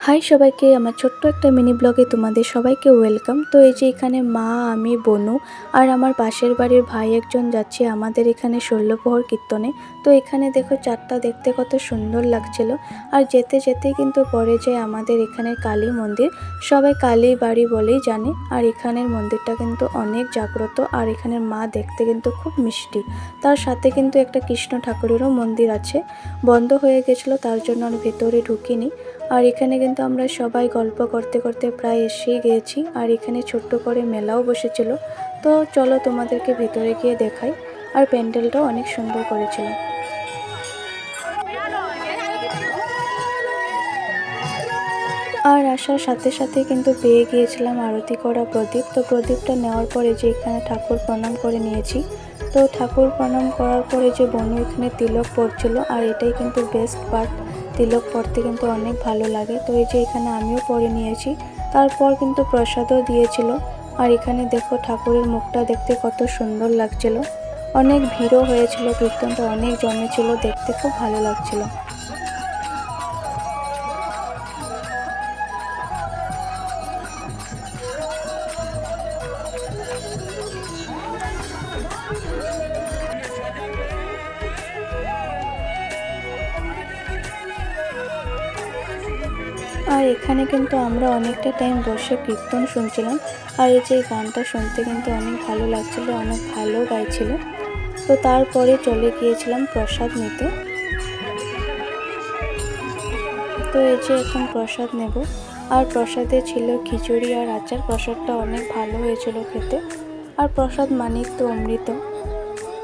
High সবাইকে, আমার ছোট্ট একটা মিনি ব্লগে তোমাদের সবাইকে ওয়েলকাম। তো এই যে এখানে মা, আমি, বনু আর আমার পাশের বাড়ির ভাই একজন যাচ্ছে আমাদের এখানে ষোলোপহর কীর্তনে। তো এখানে দেখো চারটা দেখতে কত সুন্দর লাগছিল। আর যেতে যেতে কিন্তু পরে যায় আমাদের এখানের কালী মন্দির। সবাই কালী বাড়ি বলেই জানে। আর এখানের মন্দিরটা কিন্তু অনেক জাগ্রত আর এখানের মা দেখতে কিন্তু খুব মিষ্টি। তার সাথে কিন্তু একটা কৃষ্ণ ঠাকুরেরও মন্দির আছে। বন্ধ হয়ে গেছিল, তার জন্য আর ভেতরে ঢুকিনি। আর এখানে কিন্তু আমরা সবাই গল্প করতে করতে প্রায় এসেই গিয়েছি। আর এখানে ছোট্ট করে মেলাও বসেছিল। তো চলো তোমাদেরকে ভিতরে গিয়ে দেখাই। আর প্যান্ডেলটাও অনেক সুন্দর করেছিল। আর আসার সাথে সাথে কিন্তু পেয়ে গিয়েছিলাম আরতি করা প্রদীপ। তো প্রদীপটা নেওয়ার পরে যে এখানে ঠাকুর প্রণাম করে নিয়েছি। তো ঠাকুর প্রণাম করার পরে যে বনু এখানে তিলক পড়ছিল, আর এটাই কিন্তু বেস্ট পার্ট তিলক পরতে কিন্তু অনেক ভালো লাগে। তো এই যে এখানে আমিও পরে নিয়েছি। তারপর কিন্তু প্রসাদও দিয়েছিল। আর এখানে দেখো ঠাকুরের মুখটা দেখতে কত সুন্দর লাগছিল। অনেক ভিড়ও হয়েছিল, কীর্তনটা অনেক জমেছিল, দেখতে খুব ভালো লাগছিল। আর এখানে কিন্তু আমরা অনেকটা টাইম বসে কীর্তন শুনছিলাম। আর এই যে এই গানটা শুনতে কিন্তু অনেক ভালো লাগছিল, অনেক ভালো গাইছিল। তো তারপরে চলে গিয়েছিলাম প্রসাদ নিতে। তো এই যে এখন প্রসাদ নেব। আর প্রসাদে ছিল খিচুড়ি আর আচার। প্রসাদটা অনেক ভালো হয়েছিল খেতে। আর প্রসাদ মানিক তো অমৃত।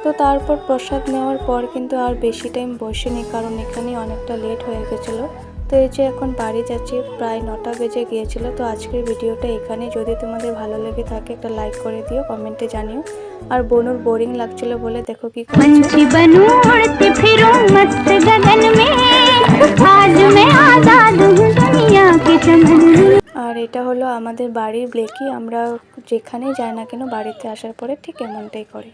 তো তারপর প্রসাদ নেওয়ার পর কিন্তু আর বেশি টাইম বসেনি, কারণ এখানে অনেকটা লেট হয়ে গেছিল। তো এই যে এখন বাড়ি যাচ্ছি প্রায় নটা বেজে গিয়েছিল তো আজকের ভিডিওটা এখানে যদি তোমাদের ভালো লেগে থাকে একটা লাইক করে দিও কমেন্টে জানিও। আর বনুর বোরিং লাগছিল বলে দেখো কি আর এটা হলো আমাদের বাড়ির ব্লেকি। আমরা যেখানেই যাই না কেন বাড়িতে আসার পরে ঠিক এমনটাই করি।